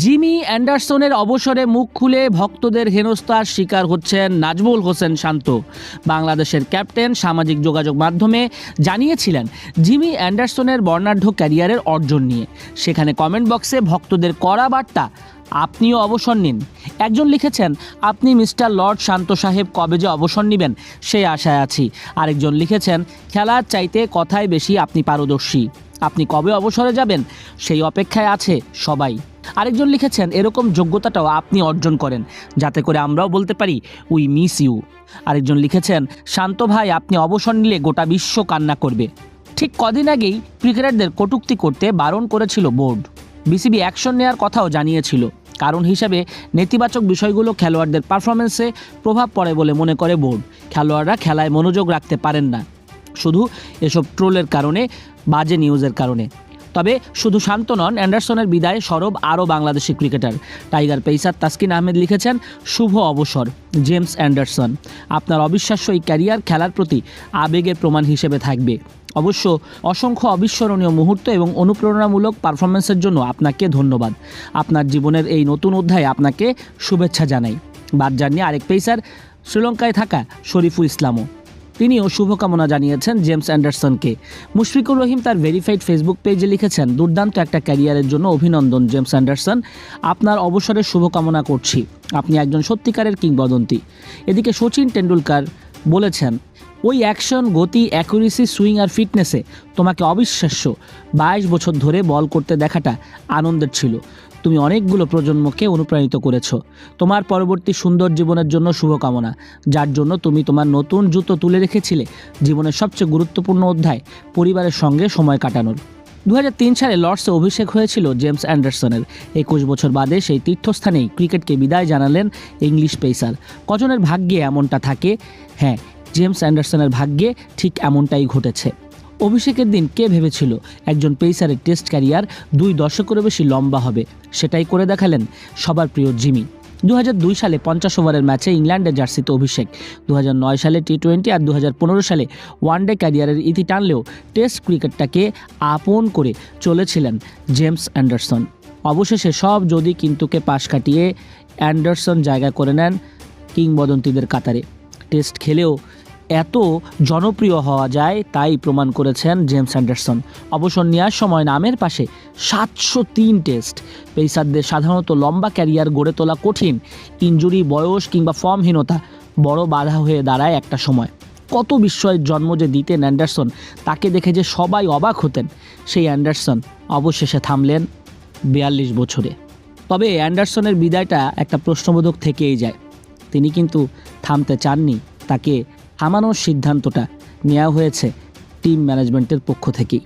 Jimmy অ্যান্ডারসনের অবসরে মুখ খুলে ভক্তদের হেনস্থার শিকার হচ্ছেন নাজমুল হোসেন শান্ত। বাংলাদেশের ক্যাপ্টেন সামাজিক যোগাযোগ মাধ্যমে জানিয়েছিলেন, জিমি অ্যান্ডারসনের বর্ণাঢ্য ক্যারিয়ারের অর্জন নিয়ে। সেখানে কমেন্ট বক্সে ভক্তদের কড়া বার্তা, আপনিও অবসর নিন। একজন লিখেছেন, আপনি মিস্টার লর্ড শান্ত সাহেব কবে যে অবসর নেবেন সেই আশায় আছি। আরেকজন লিখেছেন, খেলার চাইতে কথায় বেশি আপনি পারদর্শী। আপনি কবে অবসরে যাবেন, সেই অপেক্ষায় আছে সবাই। আরেকজন লিখেছেন, এরকম যোগ্যতাটাও আপনি অর্জন করেন, যাতে করে আমরাও বলতে পারি উই মিস ইউ আরেকজন লিখেছেন, শান্ত ভাই, আপনি অবসর নিলে গোটা বিশ্ব কান্না করবে। ঠিক কদিন আগেই ক্রিকেটারদের কটূক্তি করতে বারণ করেছিল বোর্ড। বিসিবি অ্যাকশন নেওয়ার কথাও জানিয়েছিল। কারণ হিসাবে নেতিবাচক বিষয়গুলো খেলোয়াড়দের পারফরমেন্সে প্রভাব পড়ে বলে মনে করে বোর্ড। খেলোয়াড়রা খেলায় মনোযোগ রাখতে পারেন না। শুধু এসব ট্রোলের কারণে, বাজে নিউজের কারণে। তবে শুধু শান্ত নন, অ্যান্ডারসনের বিদায় সরব আরও Bangladeshi cricketer. Tiger pacer Taskin Ahmed লিখেছেন, শুভ অবসর, জেমস অ্যান্ডারসন। আপনার অবিশ্বাস্য এই ক্যারিয়ার খেলার প্রতি আবেগের প্রমাণ হিসেবে থাকবে। অবশ্য অসংখ্য অবিস্মরণীয় মুহূর্ত এবং অনুপ্রেরণামূলক পারফরমেন্সের জন্য আপনাকে ধন্যবাদ। আপনার জীবনের এই নতুন অধ্যায়ে আপনাকে শুভেচ্ছা জানাই। বাদ জানিয়ে আরেক পেসার শ্রীলঙ্কায় থাকা শরীফুল ইসলামও। তিনিও শুভকামনা জানিয়েছেন জেমস অ্যান্ডারসনকে। মুশফিকুর রহিম তার ভেরিফাইড ফেসবুক পেজে লিখেছেন, দুর্দান্ত একটা ক্যারিয়ারের জন্য অভিনন্দন জেমস অ্যান্ডারসন, আপনার অবসরের শুভকামনা করছি। আপনি একজন সত্যিকারের কিংবদন্তি। এদিকে সচিন টেন্ডুলকার বলেছেন, ওই অ্যাকশন, গতি, অ্যাকুরেসি, সুইং আর ফিটনেসে তোমাকে অবিশ্বাস্য। বাইশ বছর ধরে বল করতে দেখাটা আনন্দের ছিল। তুমি অনেকগুলো প্রজন্মকে অনুপ্রাণিত করেছ। তোমার পরবর্তী সুন্দর জীবনের জন্য শুভকামনা। যার জন্য তুমি তোমার নতুন জুতো তুলে রেখেছিলে জীবনের সবচেয়ে গুরুত্বপূর্ণ অধ্যায়, পরিবারের সঙ্গে সময় কাটানোর। দুহাজার তিন সালে লর্ডসে অভিষেক হয়েছিল জেমস অ্যান্ডারসনের। একুশ বছর বাদে সেই তীর্থস্থানেই ক্রিকেটকে বিদায় জানালেন ইংলিশ পেসার। কজনের ভাগ্যে এমনটা থাকে? হ্যাঁ জেমস অ্যান্ডারসনের ভাগ্যে ঠিক এমনটাই ঘটেছে। অভিষেকের দিন কে ভেবেছিল? একজন পেসারের টেস্ট ক্যারিয়ার দুই দশকেরও বেশি লম্বা হবে, সেটাই করে দেখালেন সবার প্রিয় জিমি। দু দুই সালে পঞ্চাশ ওভারের ম্যাচে ইংল্যান্ডের জার্সিতে অভিষেক। দু হাজার নয় সালে টি টোয়েন্টি আর দু হাজার পনেরো সালে ওয়ানডে ক্যারিয়ারের ইতি টানলেও টেস্ট ক্রিকেটটাকে আপন করে চলেছিলেন জেমস অ্যান্ডারসন। অবশেষে সব যদি কিন্তুকে পাশ কাটিয়ে অ্যান্ডারসন জায়গা করে নেন কিংবদন্তিদের কাতারে। টেস্ট খেলেও এত জনপ্রিয় হওয়া যায় তাই প্রমাণ করেছেন জেমস অ্যান্ডারসন। অবসর নেওয়ার সময় নামের পাশে সাতশো তিন টেস্ট। পেসারদের সাধারণত লম্বা ক্যারিয়ার গড়ে তোলা কঠিন। ইঞ্জুরি বয়স কিংবা ফর্মহীনতা বড় বাধা হয়ে দাঁড়ায় একটা সময়। কত বিস্ময়ের জন্ম যে দিতেন অ্যান্ডারসন, তাকে দেখে যে সবাই অবাক হতেন। সেই অ্যান্ডারসন অবশেষে থামলেন বিয়াল্লিশ বছরে। তবে অ্যান্ডারসনের বিদায়টা একটা প্রশ্নবোধক থেকেই যায়। তিনি কিন্তু থামতে চাননি, তাকে থামানোর সিদ্ধান্তটা নেওয়া হয়েছে টিম ম্যানেজমেন্টের পক্ষ থেকেই।